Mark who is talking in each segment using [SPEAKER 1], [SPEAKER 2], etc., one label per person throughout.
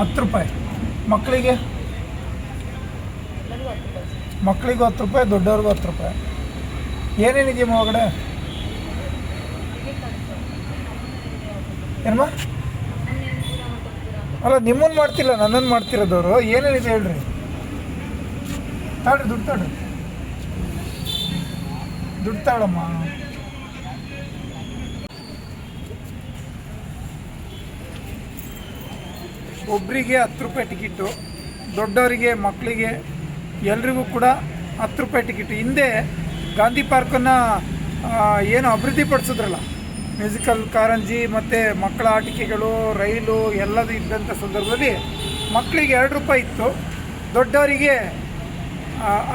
[SPEAKER 1] ಹತ್ತು ರೂಪಾಯಿ. ಮಕ್ಕಳಿಗೆ? ಮಕ್ಕಳಿಗೂ ಹತ್ತು ರೂಪಾಯಿ, ದೊಡ್ಡವ್ರಿಗೂ ಹತ್ತು ರೂಪಾಯಿ. ಏನೇನಿದೆಯಮ್ಮ ಒಳಗಡೆ? ಏನಮ್ಮ? ಅಲ್ಲ ನಿಮ್ಮನ್ನು ಮಾಡ್ತಿಲ್ಲ ನನ್ನನ್ನು ಮಾಡ್ತಿರೋದವರು. ಏನೇನಿದೆ ಹೇಳ್ರಿ. ತಾಳ್ರಿ, ದುಡ್ಡು ತಾಳ್ರಿ. ದುಡ್ಡು ತಾಳಮ್ಮ. ಒಬ್ಬರಿಗೆ ಹತ್ತು ರೂಪಾಯಿ ಟಿಕೆಟು ದೊಡ್ಡವರಿಗೆ, ಮಕ್ಕಳಿಗೆ, ಎಲ್ರಿಗೂ ಕೂಡ ಹತ್ತು ರೂಪಾಯಿ ಟಿಕೆಟು ಹಿಂದೆ ಗಾಂಧಿ ಪಾರ್ಕನ್ನು ಏನು ಅಭಿವೃದ್ಧಿಪಡಿಸಿದ್ರಲ್ಲ ಮ್ಯೂಸಿಕಲ್ ಕಾರಂಜಿ ಮತ್ತು ಮಕ್ಕಳ ಆಟಿಕೆಗಳು, ರೈಲು ಎಲ್ಲದೂ ಇದ್ದಂಥ ಸಂದರ್ಭದಲ್ಲಿ ಮಕ್ಕಳಿಗೆ ಎರಡು ರೂಪಾಯಿ ಇತ್ತು, ದೊಡ್ಡವರಿಗೆ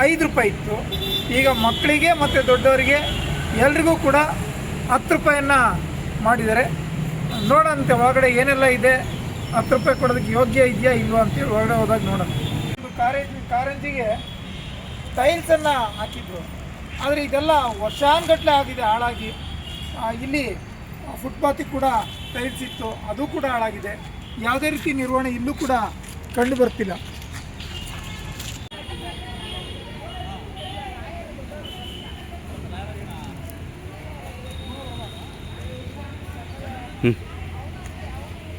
[SPEAKER 1] ಐದು ರೂಪಾಯಿ ಇತ್ತು. ಈಗ ಮಕ್ಕಳಿಗೆ ಮತ್ತು ದೊಡ್ಡವರಿಗೆ ಎಲ್ರಿಗೂ ಕೂಡ ಹತ್ತು ರೂಪಾಯಿಯನ್ನು ಮಾಡಿದ್ದಾರೆ. ನೋಡಂತೆ ಒಳಗಡೆ ಏನೆಲ್ಲ ಇದೆ. ಹತ್ತು ರೂಪಾಯಿ ಕೊಡೋದಕ್ಕೆ ಯೋಗ್ಯ ಇದೆಯಾ ಇಲ್ವಾ ಅಂತೇಳಿ ಒಳಗಡೆ ಹೋದಾಗ ನೋಡೋಣ. ಒಂದು ಕಾರಂಜಿ, ಕಾರಂಜಿಗೆ ಟೈಲ್ಸನ್ನು ಹಾಕಿದ್ರು. ಆದರೆ ಇದೆಲ್ಲ ವರ್ಷಾನ್ಗಟ್ಟಲೆ ಆಗಿದೆ, ಹಾಳಾಗಿ. ಇಲ್ಲಿ ಫುಟ್ಪಾತಿಗೆ ಕೂಡ ಟೈಲ್ಸ್ ಇತ್ತು, ಅದು ಕೂಡ ಹಾಳಾಗಿದೆ. ಯಾವುದೇ ರೀತಿ ನಿರ್ವಹಣೆ ಇಲ್ಲೂ ಕೂಡ ಕಂಡು ಬರ್ತಿಲ್ಲ.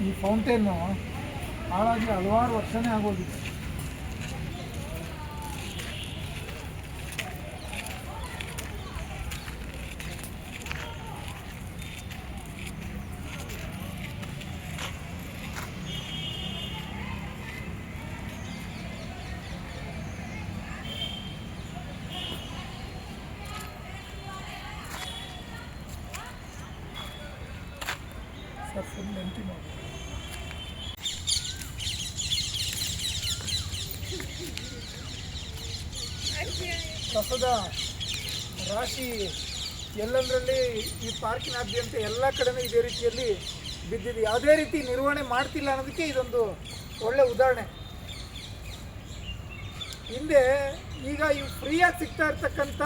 [SPEAKER 1] ಈ ಫೌಂಟೇನು ಹಾಳಾಗಿ ಹಲವಾರು ವರ್ಷನೇ ಆಗೋಗಿದೆ. ಸರ್ ಫುಲ್ ಎಂಟಿ ಮಾಡಿ. ಕಸದ ರಾಶಿ ಎಲ್ಲಂದರಲ್ಲಿ ಈ ಪಾರ್ಕಿನಾದ್ಯಂತ ಎಲ್ಲ ಕಡೆನೂ ಇದೇ ರೀತಿಯಲ್ಲಿ ಬಿದ್ದಿದೆ. ಯಾವುದೇ ರೀತಿ ನಿರ್ವಹಣೆ ಮಾಡ್ತಿಲ್ಲ ಅನ್ನೋದಕ್ಕೆ ಇದೊಂದು ಒಳ್ಳೆ ಉದಾಹರಣೆ. ಹಿಂದೆ ಈಗ ಇವು ಫ್ರೀಯಾಗಿ ಸಿಗ್ತಾ ಇರ್ತಕ್ಕಂಥ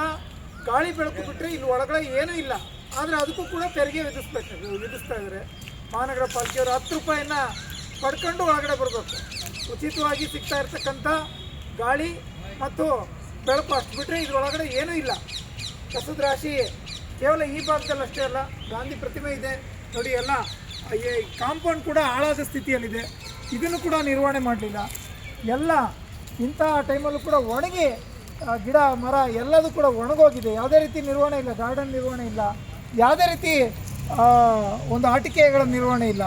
[SPEAKER 1] ಗಾಳಿ ಬೆಳಕು ಬಿಟ್ಟರೆ ಇಲ್ಲಿ ಒಳಗಡೆ ಏನೂ ಇಲ್ಲ. ಆದರೆ ಅದಕ್ಕೂ ಕೂಡ ತೆರಿಗೆ ವಿಧಿಸ್ಬೇಕು, ವಿಧಿಸ್ತಾ ಇದ್ದಾರೆ ಮಹಾನಗರ ಪಾಲಿಕೆಯವರು ಹತ್ತು ರೂಪಾಯಿನ ಪಡ್ಕೊಂಡು ಒಳಗಡೆ ಬರಬೇಕು. ಉಚಿತವಾಗಿ ಸಿಗ್ತಾ ಇರ್ತಕ್ಕಂಥ ಗಾಳಿ ಮತ್ತು ಬೆಳಕು ಅಷ್ಟು ಬಿಟ್ಟರೆ ಇದ್ರೊಳಗಡೆ ಏನೂ ಇಲ್ಲ. ಕಸದ ರಾಶಿ ಕೇವಲ ಈ ಭಾಗದಲ್ಲಿ ಅಷ್ಟೇ ಅಲ್ಲ, ಗಾಂಧಿ ಪ್ರತಿಮೆ ಇದೆ. ನೋಡಿ, ಎಲ್ಲ ಕಾಂಪೌಂಡ್ ಕೂಡ ಹಾಳಾದ ಸ್ಥಿತಿಯಲ್ಲಿದೆ. ಇದನ್ನು ಕೂಡ ನಿರ್ವಹಣೆ ಮಾಡಲಿಲ್ಲ. ಎಲ್ಲ, ಇಂಥ ಟೈಮಲ್ಲೂ ಕೂಡ ಒಣಗಿ ಗಿಡ, ಮರ ಎಲ್ಲದೂ ಕೂಡ ಒಣಗೋಗಿದೆ. ಯಾವುದೇ ರೀತಿ ನಿರ್ವಹಣೆ ಇಲ್ಲ, ಗಾರ್ಡನ್ ನಿರ್ವಹಣೆ ಇಲ್ಲ. ಯಾವುದೇ ರೀತಿ ಒಂದು ಆಟಿಕೆಗಳ ನಿರ್ವಹಣೆ ಇಲ್ಲ.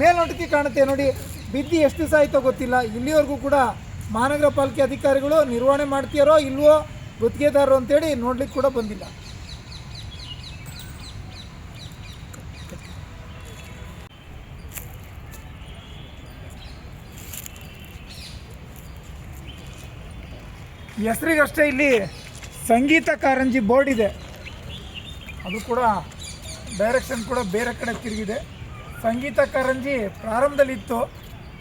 [SPEAKER 1] ಮೇಲ್ನೋಟಕ್ಕೆ ಕಾಣುತ್ತೆ ನೋಡಿ, ಬಿದ್ದು ಎಷ್ಟು ದಿವಸ ಆಯಿತೋ ಗೊತ್ತಿಲ್ಲ. ಇಲ್ಲಿವರೆಗೂ ಕೂಡ ಮಹಾನಗರ ಪಾಲಿಕೆ ಅಧಿಕಾರಿಗಳು ನಿರ್ವಹಣೆ ಮಾಡ್ತೀಯಾರೋ ಇಲ್ವೋ ಗುತ್ತಿಗೆದಾರರು ಅಂತೇಳಿ ನೋಡ್ಲಿಕ್ಕೆ ಕೂಡ ಬಂದಿಲ್ಲ. ಹೆಸರಿಗಷ್ಟೇ ಇಲ್ಲಿ ಸಂಗೀತ ಕಾರಂಜಿ ಬೋರ್ಡ್ ಇದೆ. ಅದು ಕೂಡ ಡೈರೆಕ್ಷನ್ ಕೂಡ ಬೇರೆ ಕಡೆ ತಿರುಗಿದೆ. ಸಂಗೀತ ಕಾರಂಜಿ ಪ್ರಾರಂಭದಲ್ಲಿತ್ತು.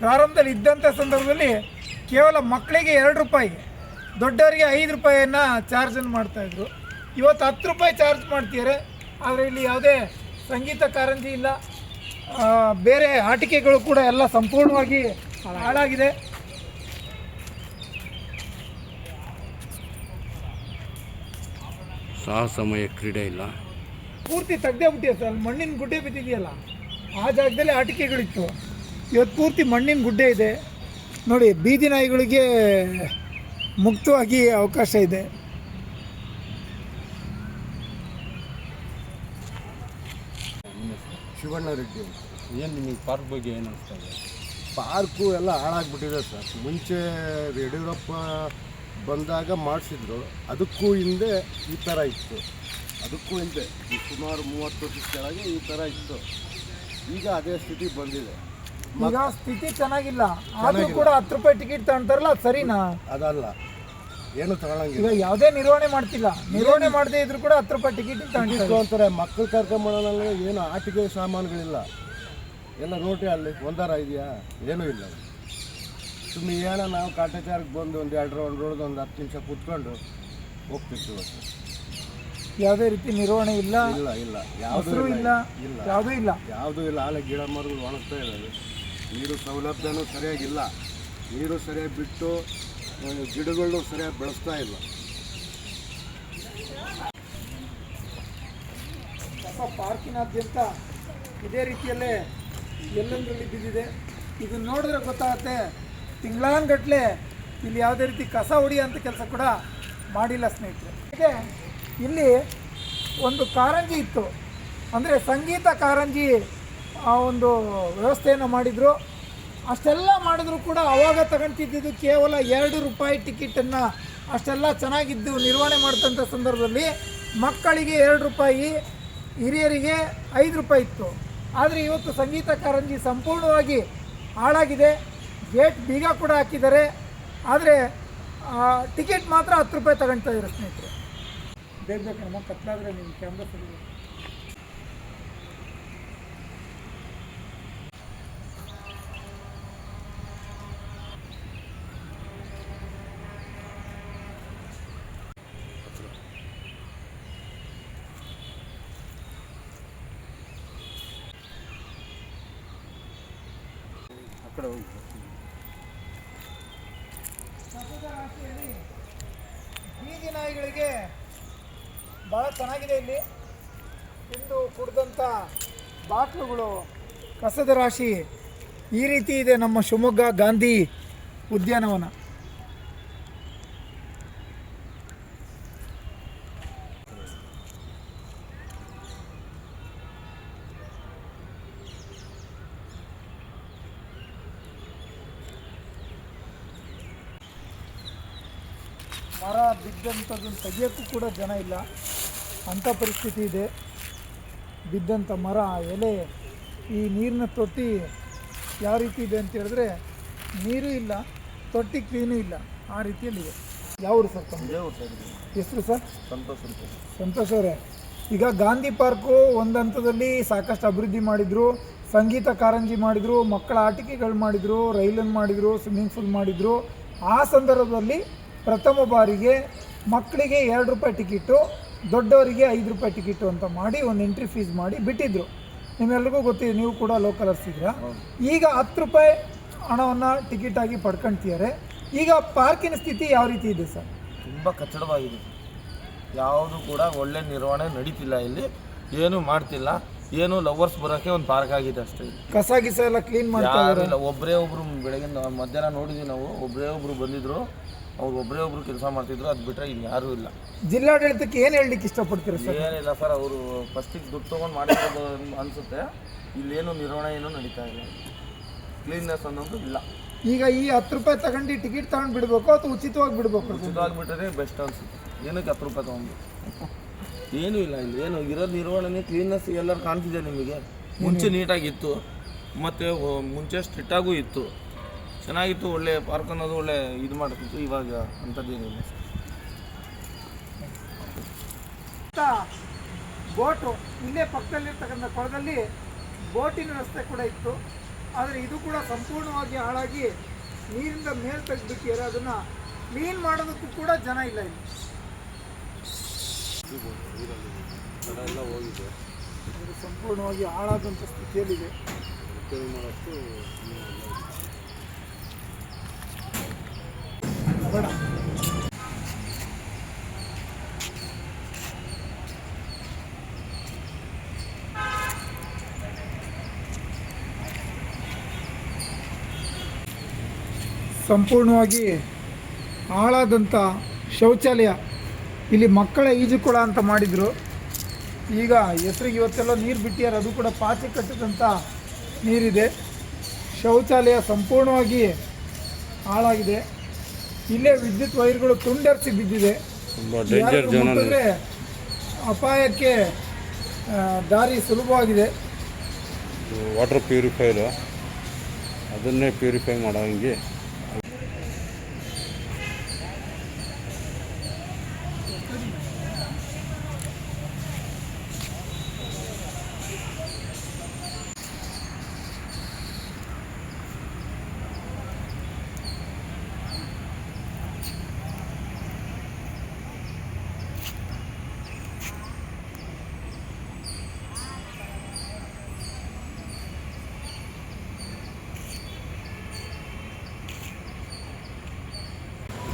[SPEAKER 1] ಪ್ರಾರಂಭದಲ್ಲಿ ಇದ್ದಂಥ ಸಂದರ್ಭದಲ್ಲಿ ಕೇವಲ ಮಕ್ಕಳಿಗೆ ಎರಡು ರೂಪಾಯಿ ದೊಡ್ಡವರಿಗೆ ಐದು ರೂಪಾಯಿಯನ್ನು ಚಾರ್ಜನ್ನು ಮಾಡ್ತಾಯಿದ್ರು ಇವತ್ತು ಹತ್ತು ರೂಪಾಯಿ ಚಾರ್ಜ್ ಮಾಡ್ತಿದ್ದಾರೆ ಆದರೆ ಇಲ್ಲಿ ಯಾವುದೇ ಸಂಗೀತ ಕಾರಂಜಿ ಇಲ್ಲ. ಬೇರೆ ಆಟಿಕೆಗಳು ಕೂಡ ಎಲ್ಲ ಸಂಪೂರ್ಣವಾಗಿ ಹಾಳಾಗಿದೆ.
[SPEAKER 2] ಸಾಹಸಮಯ ಕ್ರೀಡೆ ಇಲ್ಲ.
[SPEAKER 1] ಪೂರ್ತಿ ತೆಗ್ದೇ ಬಿಟ್ಟಿದೆ ಸರ್. ಮಣ್ಣಿನ ಗುಡ್ಡೆ ಬಿದ್ದಿದೆಯಲ್ಲ ಆ ಜಾಗದಲ್ಲಿ ಆಟಿಕೆಗಳಿತ್ತು. ಇವತ್ತು ಪೂರ್ತಿ ಮಣ್ಣಿನ ಗುಡ್ಡೆ ಇದೆ. ನೋಡಿ ಬೀದಿ ನಾಯಿಗಳಿಗೆ ಮುಕ್ತವಾಗಿ ಅವಕಾಶ ಇದೆ.
[SPEAKER 3] ಶಿವಣ್ಣ ರೆಡ್ಡಿ ಅಂತ.
[SPEAKER 2] ಏನು ನಿಮಗೆ ಪಾರ್ಕ್ ಬಗ್ಗೆ ಏನು ಅನಿಸ್ತಾ ಇದೆ?
[SPEAKER 3] ಪಾರ್ಕು ಎಲ್ಲ ಹಾಳಾಗ್ಬಿಟ್ಟಿದೆ ಸರ್. ಮುಂಚೆ ಯಡಿಯೂರಪ್ಪ ಬಂದಾಗ ಮಾಡಿಸಿದ್ರು. ಅದಕ್ಕೂ ಹಿಂದೆ ಈ ಥರ ಇತ್ತು. ಅದಕ್ಕೂ ಹಿಂದೆ. ಈ ಸುಮಾರು ಮೂವತ್ತು ವರ್ಷದ ಕೆಳಗೆ ಈ ಥರ ಇತ್ತು. ಈಗ ಅದೇ ಸ್ಥಿತಿ ಬಂದಿದೆ.
[SPEAKER 1] ಈಗ ಸ್ಥಿತಿ ಚೆನ್ನಾಗಿಲ್ಲ. ಆದ್ರೂ ಕೂಡ ಹತ್ತು ರೂಪಾಯಿ ಟಿಕೆಟ್ ತಗೊಂತಾರಲ್ಲ ಅದು ಸರಿನಾ?
[SPEAKER 3] ಅದಲ್ಲ. ಏನು ತಗೊಳಂಗಿಲ್ಲ.
[SPEAKER 1] ಈಗ ಯಾವುದೇ ನಿರ್ವಹಣೆ ಮಾಡ್ತಿಲ್ಲ. ನಿರ್ವಹಣೆ ಮಾಡದೇ ಇದ್ರು ಕೂಡ ಹತ್ತು ರೂಪಾಯಿ ಟಿಕೆಟ್ ತಗೊಂಡಿದ್ದು
[SPEAKER 3] ಅಂತಾರೆ ಮಕ್ಕಳು ಕರ್ಕೊಂಬರೋದ್ರಲ್ಲಿ ಏನು ಆಟಿಕೆ ಸಾಮಾನುಗಳಿಲ್ಲ. ಎಲ್ಲ ನೋಟಿ ಅಲ್ಲಿ. ಒಂದರ ಇದೆಯಾ? ಏನೂ ಇಲ್ಲ. ಸುಮ್ಮನೆ ಏನೋ ನಾವು ಕಾಟಾಚಾರಕ್ಕೆ ಬಂದು ಒಂದು ಎರಡು ರೌಂಡ್ ಹೊಡೆದು ಒಂದು ಹತ್ತು ನಿಮಿಷ ಕೂತ್ಕೊಂಡು ಹೋಗ್ತಿರ್ತೀವಿ ಅಷ್ಟು.
[SPEAKER 1] ಯಾವುದೇ ರೀತಿ ನಿರ್ವಹಣೆ ಇಲ್ಲ.
[SPEAKER 3] ಇಲ್ಲ ಇಲ್ಲ. ಯಾವುದೂ
[SPEAKER 1] ಇಲ್ಲ.
[SPEAKER 3] ಇಲ್ಲ.
[SPEAKER 1] ಯಾವುದೂ ಇಲ್ಲ.
[SPEAKER 3] ಯಾವುದೂ ಇಲ್ಲ. ಆಲೆ ಗಿಡ ಮರಗಳು ಒಣಗ್ತಾ ಇದ್ದಾವೆ. ನೀರು ಸೌಲಭ್ಯನೂ ಸರಿಯಾಗಿಲ್ಲ. ನೀರು ಸರಿಯಾಗಿ ಬಿಟ್ಟು ಗಿಡಗಳನ್ನು ಗಿಡಗಳು ಸರಿಯಾಗಿ ಬೆಳೆಸ್ತಾ ಇಲ್ಲ.
[SPEAKER 1] ಪಾರ್ಕಿನಾದ್ಯಂತ ಇದೇ ರೀತಿಯಲ್ಲೇ ಎಲ್ಲೆಂದರಲ್ಲಿ ಬಿದ್ದಿದೆ. ಇದನ್ನು ನೋಡಿದ್ರೆ ಗೊತ್ತಾಗುತ್ತೆ, ತಿಂಗಳಾನ್ಗಟ್ಲೆ ಇಲ್ಲಿ ಯಾವುದೇ ರೀತಿ ಕಸ ಹೊಡಿಯೋಂಥ ಕೆಲಸ ಕೂಡ ಮಾಡಿಲ್ಲ ಸ್ನೇಹಿತರೆ. ಹೀಗೆ ಇಲ್ಲಿ ಒಂದು ಕಾರಂಜಿ ಇತ್ತು. ಅಂದರೆ ಸಂಗೀತ ಕಾರಂಜಿ ಆ ಒಂದು ವ್ಯವಸ್ಥೆಯನ್ನು ಮಾಡಿದರು. ಅಷ್ಟೆಲ್ಲ ಮಾಡಿದ್ರು ಕೂಡ ಅವಾಗ ತಗೊಂತಿದ್ದು ಕೇವಲ ಎರಡು ರೂಪಾಯಿ ಟಿಕೆಟನ್ನು ಅಷ್ಟೆಲ್ಲ ಚೆನ್ನಾಗಿದ್ದು ನಿರ್ವಹಣೆ ಮಾಡಿದಂಥ ಸಂದರ್ಭದಲ್ಲಿ ಮಕ್ಕಳಿಗೆ ಎರಡು ರೂಪಾಯಿ, ಹಿರಿಯರಿಗೆ ಐದು ರೂಪಾಯಿ ಇತ್ತು. ಆದರೆ ಇವತ್ತು ಸಂಗೀತ ಕಾರಂಜಿ ಸಂಪೂರ್ಣವಾಗಿ ಹಾಳಾಗಿದೆ. ಗೇಟ್ ಬೀಗ ಕೂಡ ಹಾಕಿದ್ದಾರೆ. ಆದರೆ ಟಿಕೆಟ್ ಮಾತ್ರ ಹತ್ತು ರೂಪಾಯಿ ತಗೊಳ್ತಾ ಇದ್ದಾರೆ ಸ್ನೇಹಿತರೆ. ಬೇಗ ನಮ್ಮ ಕತ್ಲಾದರೆ ನಿಮ್ಮ ಕ್ಯಾಮ್ರಾ ಸರಿ
[SPEAKER 3] ಕಡೆ ಹೋಗಿ.
[SPEAKER 1] ಬೀದಿ ನಾಯಿಗಳಿಗೆ ಭಾಳ ಚೆನ್ನಾಗಿದೆ ಇಲ್ಲಿ. ತಿಂದು ಕುಡ್ದಂಥ ಬಾಟ್ಲುಗಳು ಕಸದ ರಾಶಿ ಈ ರೀತಿ ಇದೆ ನಮ್ಮ ಶಿವಮೊಗ್ಗ ಗಾಂಧಿ ಉದ್ಯಾನವನ ಮರ ಬಿದ್ದಂಥದ್ದನ್ನು ತೆಗಿಯೋಕ್ಕೂ ಕೂಡ ಜನ ಇಲ್ಲ. ಅಂಥ ಪರಿಸ್ಥಿತಿ ಇದೆ. ಬಿದ್ದಂಥ ಮರ, ಎಲೆ, ಈ ನೀರಿನ ತೊಟ್ಟಿ ಯಾವ ರೀತಿ ಇದೆ ಅಂತ ಹೇಳಿದ್ರೆ ನೀರು ಇಲ್ಲ, ತೊಟ್ಟಿ ಕ್ಲೀನೂ ಇಲ್ಲ. ಆ ರೀತಿಯಲ್ಲಿ ರೀತಿಯಲ್ಲಿದೆ ಯಾವರು ಸರ್ ತಮ್ಮ ಹೆಸರು ಸರ್?
[SPEAKER 3] ಸಂತೋಷ
[SPEAKER 1] ಸಂತೋಷ್ ಅವರೇ. ಈಗ ಗಾಂಧಿ ಪಾರ್ಕು ಒಂದು ಹಂತದಲ್ಲಿ ಸಾಕಷ್ಟು ಅಭಿವೃದ್ಧಿ ಮಾಡಿದರು, ಸಂಗೀತ ಕಾರಂಜಿ ಮಾಡಿದರು, ಮಕ್ಕಳ ಆಟಿಕೆಗಳು ಮಾಡಿದರು ರೈಲನ್ನು ಮಾಡಿದರು ಸ್ವಿಮ್ಮಿಂಗ್ ಪೂಲ್ ಮಾಡಿದರು. ಆ ಸಂದರ್ಭದಲ್ಲಿ ಪ್ರಥಮ ಬಾರಿಗೆ ಮಕ್ಕಳಿಗೆ ಎರಡು ರೂಪಾಯಿ ಟಿಕೆಟು ದೊಡ್ಡವರಿಗೆ ಐದು ರೂಪಾಯಿ ಟಿಕೆಟು ಅಂತ ಮಾಡಿ ಒಂದು ಎಂಟ್ರಿ ಫೀಸ್ ಮಾಡಿ ಬಿಟ್ಟಿದ್ರು. ನಿಮ್ಮೆಲ್ರಿಗೂ ಗೊತ್ತಿದೆ ನೀವು ಕೂಡ ಲೋಕಲರ್ಸ್ ಇದ್ದೀರಾ? ಈಗ ಹತ್ತು ರೂಪಾಯಿ ಹಣವನ್ನು ಟಿಕೆಟ್ ಆಗಿ ಪಡ್ಕೊಳ್ತಿದ್ದಾರೆ ಈಗ ಪಾರ್ಕಿನ ಸ್ಥಿತಿ ಯಾವ ರೀತಿ ಇದೆ ಸರ್?
[SPEAKER 4] ತುಂಬ ಕಚ್ಚಡವಾಗಿದೆ. ಯಾವುದು ಕೂಡ ಒಳ್ಳೆ ನಿರ್ವಹಣೆ ನಡೀತಿಲ್ಲ ಇಲ್ಲಿ. ಏನು ಮಾಡ್ತಿಲ್ಲ. ಏನು ಲವರ್ಸ್ ಬರೋಕ್ಕೆ ಒಂದು ಪಾರ್ಕ್ ಆಗಿದೆ ಅಷ್ಟೇ.
[SPEAKER 1] ಕಸ ಗಿಸ ಎಲ್ಲ ಕ್ಲೀನ್ ಮಾಡ್ತಾ
[SPEAKER 4] ಇಲ್ಲ. ಒಬ್ಬರೇ ಒಬ್ರು ಬೆಳಗ್ಗೆ ಮಧ್ಯಾಹ್ನ ನೋಡಿದ್ವಿ ನಾವು. ಒಬ್ಬರೇ ಒಬ್ರು ಬಂದಿದ್ರು. ಅವ್ರು ಒಬ್ಬರೇ ಒಬ್ರು ಕೆಲಸ ಮಾಡ್ತಿದ್ರು ಅದು ಬಿಟ್ಟರೆ ಇನ್ನು ಯಾರೂ ಇಲ್ಲ.
[SPEAKER 1] ಜಿಲ್ಲಾಡಳಿತಕ್ಕೆ ಏನು ಹೇಳಲಿಕ್ಕೆ ಇಷ್ಟಪಡ್ತೀರಾ ಸರ್?
[SPEAKER 4] ಏನಿಲ್ಲ ಸರ್ ಅವರು ಫಸ್ಟಿಗೆ ದುಡ್ಡು ತೊಗೊಂಡು ಮಾಡಿರೋದು ಅನಿಸುತ್ತೆ ಇಲ್ಲೇನು ನಿರ್ವಹಣೆ ಏನೂ ನಡೀತಾ ಇಲ್ಲ. ಕ್ಲೀನ್ನೆಸ್ ಅನ್ನೋದು ಇಲ್ಲ.
[SPEAKER 1] ಈಗ ಈ ಹತ್ತು ರೂಪಾಯಿ ತಗೊಂಡು ಟಿಕೆಟ್ ತಗೊಂಡು ಬಿಡಬೇಕು ಅಥವಾ ಉಚಿತವಾಗಿ ಬಿಡಬೇಕು
[SPEAKER 4] ಉಚಿತವಾಗಿಬಿಟ್ರೆ ಬೆಸ್ಟ್ ಅನಿಸುತ್ತೆ. ಏನಕ್ಕೆ ಹತ್ತು ರೂಪಾಯಿ ತೊಗೊಂಡು ಏನೂ ಇಲ್ಲ ಇಲ್ಲಿ ಏನು ಇರೋ ನಿರ್ವಹಣೆ ಕ್ಲೀನ್ನೆಸ್ ಎಲ್ಲರೂ ಕಾಣ್ತಿದೆ ನಿಮಗೆ. ಮುಂಚೆ ನೀಟಾಗಿತ್ತು ಮತ್ತು ಮುಂಚೆ ಸ್ಟ್ರಿಕ್ಟಾಗೂ ಇತ್ತು. ಚೆನ್ನಾಗಿತ್ತು ಒಳ್ಳೆ ಪಾರ್ಕ್ ಅನ್ನೋದು ಒಳ್ಳೆ ಇದು ಮಾಡ್ತಿತ್ತು ಇವಾಗ ಅಂಥದ್ದೇನಿಲ್ಲ
[SPEAKER 1] ಬೋಟು ಇಲ್ಲೇ ಪಕ್ಕದಲ್ಲಿರ್ತಕ್ಕಂಥ ಕೊಳದಲ್ಲಿ ಬೋಟಿನ ರಸ್ತೆ ಕೂಡ ಇತ್ತು. ಆದರೆ ಇದು ಕೂಡ ಸಂಪೂರ್ಣವಾಗಿ ಹಾಳಾಗಿ ನೀರಿಂದ ಮೇಲೆ ತೆಗೆದ್ಬಿಟ್ಟಿದ್ದಾರೆ ಅದನ್ನು ಕ್ಲೀನ್ ಮಾಡೋದಕ್ಕೂ ಕೂಡ ಜನ ಇಲ್ಲ ಇಲ್ಲಿ.
[SPEAKER 2] ಎಲ್ಲ ಹೋಗಿದೆ.
[SPEAKER 1] ಇದು ಸಂಪೂರ್ಣವಾಗಿ ಹಾಳಾದಂಥ ಸ್ಥಿತಿಯಲ್ಲಿದೆ. ಸಂಪೂರ್ಣವಾಗಿ ಹಾಳಾದಂಥ ಶೌಚಾಲಯ. ಇಲ್ಲಿ ಮಕ್ಕಳ ಈಜುಕೊಳ ಅಂತ ಮಾಡಿದರು. ಈಗ ಹೆಸರಿಗೆ ಇವತ್ತೆಲ್ಲ ನೀರು ಬಿಟ್ಟಿದ್ದಾರೆ. ಅದು ಕೂಡ ಪಾಚಿ ಕಟ್ಟಿದಂಥ ನೀರಿದೆ. ಶೌಚಾಲಯ ಸಂಪೂರ್ಣವಾಗಿ ಹಾಳಾಗಿದೆ ಇಲ್ಲೇ ವಿದ್ಯುತ್ ವೈರ್ಗಳು ತುಂಡರಿಸಿ ಬಿದ್ದಿದೆ.
[SPEAKER 2] ತುಂಬ ಡೇಂಜರ್
[SPEAKER 1] ಮುಟ್ಟಿದ್ರೆ ಅಪಾಯಕ್ಕೆ ಆ, ದಾರಿ ಸುಲಭವಾಗಿದೆ.
[SPEAKER 2] ವಾಟರ್ ಪ್ಯೂರಿಫೈರು ಅದನ್ನೇ ಪ್ಯೂರಿಫೈ ಮಾಡೋ ಹಂಗೆ.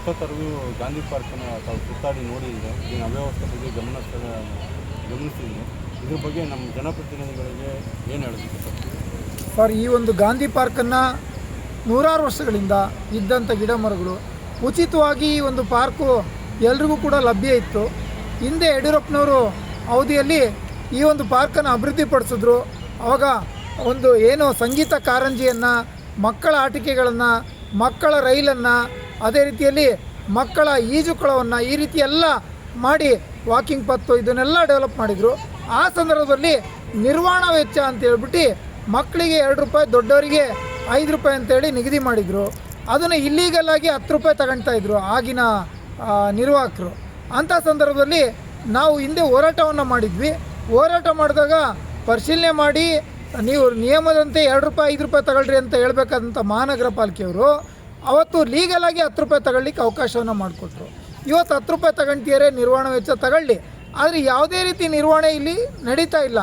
[SPEAKER 2] ಎಷ್ಟೊತ್ತರೆಗೂ ಗಾಂಧಿ ಪಾರ್ಕನ್ನು ತಾವು ಸುತ್ತಾಡಿ ನೋಡಿದ್ರೆ ಇದನ್ನು ಅವ್ಯವಸ್ಥೆ ಬಗ್ಗೆ ಗಮನ ಗಮನಿಸಿದ್ದೀನಿ ಇದ್ರ ಬಗ್ಗೆ ನಮ್ಮ ಜನಪ್ರತಿನಿಧಿಗಳಿಗೆ ಏನು ಹೇಳಬೇಕು ಸರ್
[SPEAKER 1] ಸರ್, ಈ ಒಂದು ಗಾಂಧಿ ಪಾರ್ಕನ್ನು ನೂರಾರು ವರ್ಷಗಳಿಂದ ಇದ್ದಂಥ ಗಿಡ ಮರಗಳು ಉಚಿತವಾಗಿ ಈ ಒಂದು ಪಾರ್ಕು ಎಲ್ರಿಗೂ ಕೂಡ ಲಭ್ಯ ಇತ್ತು. ಹಿಂದೆ ಯಡಿಯೂರಪ್ಪನವರು ಅವಧಿಯಲ್ಲಿ ಈ ಒಂದು ಪಾರ್ಕನ್ನು ಅಭಿವೃದ್ಧಿಪಡಿಸಿದ್ರು. ಆವಾಗ ಒಂದು ಏನು ಸಂಗೀತ ಕಾರಂಜಿಯನ್ನು, ಮಕ್ಕಳ ಆಟಿಕೆಗಳನ್ನು, ಮಕ್ಕಳ ರೈಲನ್ನು ಅದೇ ರೀತಿಯಲ್ಲಿ ಮಕ್ಕಳ ಈಜುಕೊಳವನ್ನು ಈ ರೀತಿ ಎಲ್ಲ ಮಾಡಿ ವಾಕಿಂಗ್ ಪತ್ತು ಇದನ್ನೆಲ್ಲ ಡೆವಲಪ್ ಮಾಡಿದರು. ಆ ಸಂದರ್ಭದಲ್ಲಿ ನಿರ್ವಹಣಾ ವೆಚ್ಚ ಅಂತ ಹೇಳ್ಬಿಟ್ಟು ಮಕ್ಕಳಿಗೆ ಎರಡು ರೂಪಾಯಿ, ದೊಡ್ಡವರಿಗೆ ಐದು ರೂಪಾಯಿ ಅಂತೇಳಿ ನಿಗದಿ ಮಾಡಿದರು. ಅದನ್ನು ಇಲ್ಲೀಗಲ್ ಆಗಿ ಹತ್ತು ರೂಪಾಯಿ ತಗೊಳ್ತಾ ಇದ್ರು ಆಗಿನ ನಿರ್ವಾಹಕರು. ಅಂಥ ಸಂದರ್ಭದಲ್ಲಿ ನಾವು ಹಿಂದೆ ಹೋರಾಟವನ್ನು ಮಾಡಿದ್ವಿ. ಹೋರಾಟ ಮಾಡಿದಾಗ ಪರಿಶೀಲನೆ ಮಾಡಿ, ನೀವು ನಿಯಮದಂತೆ ಎರಡು ರೂಪಾಯಿ, ಐದು ರೂಪಾಯಿ ತಗೊಳ್ರಿ ಅಂತ ಹೇಳ್ಬೇಕಾದಂಥ ಮಹಾನಗರ ಪಾಲಿಕೆಯವರು ಅವತ್ತು ಲೀಗಲ್ ಆಗಿ ಹತ್ತು ರೂಪಾಯಿ ತಗೊಳ್ಳಿಕ್ಕೆ ಅವಕಾಶವನ್ನು ಮಾಡಿಕೊಟ್ರು. ಇವತ್ತು ಹತ್ತು ರೂಪಾಯಿ ತಗೊಂತಿದ್ದಾರೆ ನಿರ್ವಹಣಾ ವೆಚ್ಚ ತಗೊಳ್ಳಿ. ಆದರೆ ಯಾವುದೇ ರೀತಿ ನಿರ್ವಹಣೆ ಇಲ್ಲಿ ನಡೀತಾ ಇಲ್ಲ.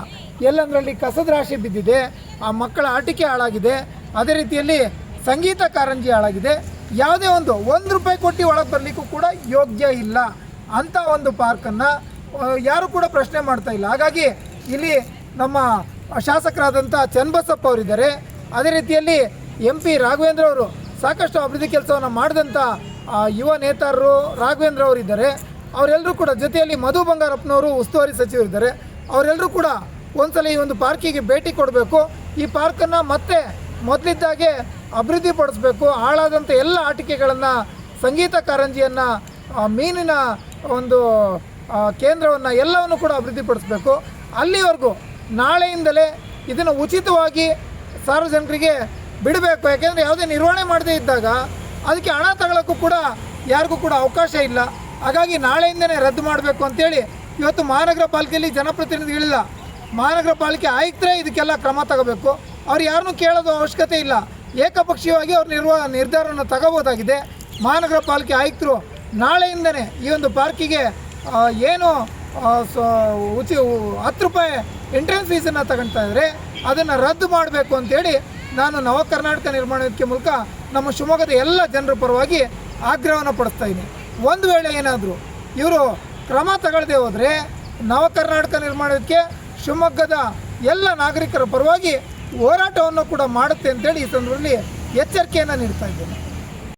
[SPEAKER 1] ಎಲ್ಲಂದ್ರಲ್ಲಿ ಕಸದ ರಾಶಿ ಬಿದ್ದಿದೆ, ಆ ಮಕ್ಕಳ ಆಟಿಕೆ ಹಾಳಾಗಿದೆ, ಅದೇ ರೀತಿಯಲ್ಲಿ ಸಂಗೀತ ಕಾರಂಜಿ ಹಾಳಾಗಿದೆ. ಯಾವುದೇ ಒಂದು ಒಂದು ರೂಪಾಯಿ ಕೊಟ್ಟು ಒಳಗೆ ಬರಲಿಕ್ಕೂ ಕೂಡ ಯೋಗ್ಯ ಇಲ್ಲ ಅಂಥ ಒಂದು ಪಾರ್ಕನ್ನು ಯಾರು ಕೂಡ ಪ್ರಶ್ನೆ ಮಾಡ್ತಾ ಇಲ್ಲ. ಹಾಗಾಗಿ ಇಲ್ಲಿ ನಮ್ಮ ಶಾಸಕರಾದಂಥ ಚನ್ನಬಸಪ್ಪ ಅವರಿದ್ದಾರೆ. ಅದೇ ರೀತಿಯಲ್ಲಿ ಎಂ ಪಿ ರಾಘವೇಂದ್ರ ಅವರು ಸಾಕಷ್ಟು ಅಭಿವೃದ್ಧಿ ಕೆಲಸವನ್ನು ಮಾಡಿದಂಥ ಯುವ ನೇತಾರರು ರಾಘವೇಂದ್ರ ಅವರಿದ್ದಾರೆ. ಅವರೆಲ್ಲರೂ ಕೂಡ ಜೊತೆಯಲ್ಲಿ ಮಧು ಬಂಗಾರಪ್ಪನವರು ಉಸ್ತುವಾರಿ ಸಚಿವರಿದ್ದಾರೆ ಅವರೆಲ್ಲರೂ ಕೂಡ ಒಂದ್ಸಲ ಈ ಒಂದು ಪಾರ್ಕಿಗೆ ಭೇಟಿ ಕೊಡಬೇಕು. ಈ ಪಾರ್ಕನ್ನು ಮತ್ತೆ ಮೊದಲಿದ್ದಾಗೆ ಅಭಿವೃದ್ಧಿಪಡಿಸಬೇಕು ಹಾಳಾದಂಥ ಎಲ್ಲ ಆಟಿಕೆಗಳನ್ನು, ಸಂಗೀತ ಕಾರಂಜಿಯನ್ನು ಮೀನಿನ ಒಂದು ಕೇಂದ್ರವನ್ನು ಎಲ್ಲವನ್ನು ಕೂಡ ಅಭಿವೃದ್ಧಿಪಡಿಸಬೇಕು ಅಲ್ಲಿವರೆಗೂ ನಾಳೆಯಿಂದಲೇ ಇದನ್ನು ಉಚಿತವಾಗಿ ಸಾರ್ವಜನಿಕರಿಗೆ ಬಿಡಬೇಕು. ಯಾಕೆಂದರೆ ಯಾವುದೇ ನಿರ್ವಹಣೆ ಮಾಡದೇ ಇದ್ದಾಗ ಅದಕ್ಕೆ ಹಣ ತಗೊಳ್ಳೋಕ್ಕೂ ಕೂಡ ಯಾರಿಗೂ ಕೂಡ ಅವಕಾಶ ಇಲ್ಲ. ಹಾಗಾಗಿ ನಾಳೆಯಿಂದನೇ ರದ್ದು ಮಾಡಬೇಕು ಅಂತೇಳಿ ಇವತ್ತು ಮಹಾನಗರ ಪಾಲಿಕೆಯಲ್ಲಿ ಜನಪ್ರತಿನಿಧಿಗಳಿಲ್ಲ. ಮಹಾನಗರ ಪಾಲಿಕೆ ಆಯುಕ್ತರೇ ಇದಕ್ಕೆಲ್ಲ ಕ್ರಮ ತಗೋಬೇಕು. ಅವ್ರು ಯಾರನ್ನೂ ಕೇಳೋದು ಅವಶ್ಯಕತೆ ಇಲ್ಲ. ಏಕಪಕ್ಷೀಯವಾಗಿ ಅವ್ರ ನಿರ್ವ, ನಿರ್ಧಾರವನ್ನು ತಗೋಬೋದಾಗಿದೆ. ಮಹಾನಗರ ಪಾಲಿಕೆ ಆಯುಕ್ತರು ನಾಳೆಯಿಂದನೇ ಈ ಒಂದು ಪಾರ್ಕಿಗೆ ಏನು ಉಚಿ, ಹತ್ತು ರೂಪಾಯಿ ಎಂಟ್ರೆನ್ಸ್ ಫೀಸನ್ನು ತಗೊಳ್ತಾ ಇದ್ದಾರೆ ಅದನ್ನು ರದ್ದು ಮಾಡಬೇಕು ಅಂತೇಳಿ ನಾನು ನವ ಕರ್ನಾಟಕ ನಿರ್ಮಾಣಕ್ಕೆ ಮೂಲಕ ನಮ್ಮ ಶಿವಮೊಗ್ಗದ ಎಲ್ಲ ಜನರ ಪರವಾಗಿ ಆಗ್ರಹವನ್ನು ಪಡಿಸ್ತಾ ಇದ್ದೀನಿ. ಒಂದು ವೇಳೆ ಏನಾದರೂ ಇವರು ಕ್ರಮ ತಗೊಳ್ಳದೆ ಹೋದರೆ ನವ ಕರ್ನಾಟಕ ನಿರ್ಮಾಣಕ್ಕೆ ಶಿವಮೊಗ್ಗದ ಎಲ್ಲ ನಾಗರಿಕರ ಪರವಾಗಿ ಹೋರಾಟವನ್ನು ಕೂಡ ಮಾಡುತ್ತೆ ಅಂತೇಳಿ ಈ ಸಂದರ್ಭದಲ್ಲಿ ಎಚ್ಚರಿಕೆಯನ್ನು ನೀಡ್ತಾ ಇದ್ದೇನೆ.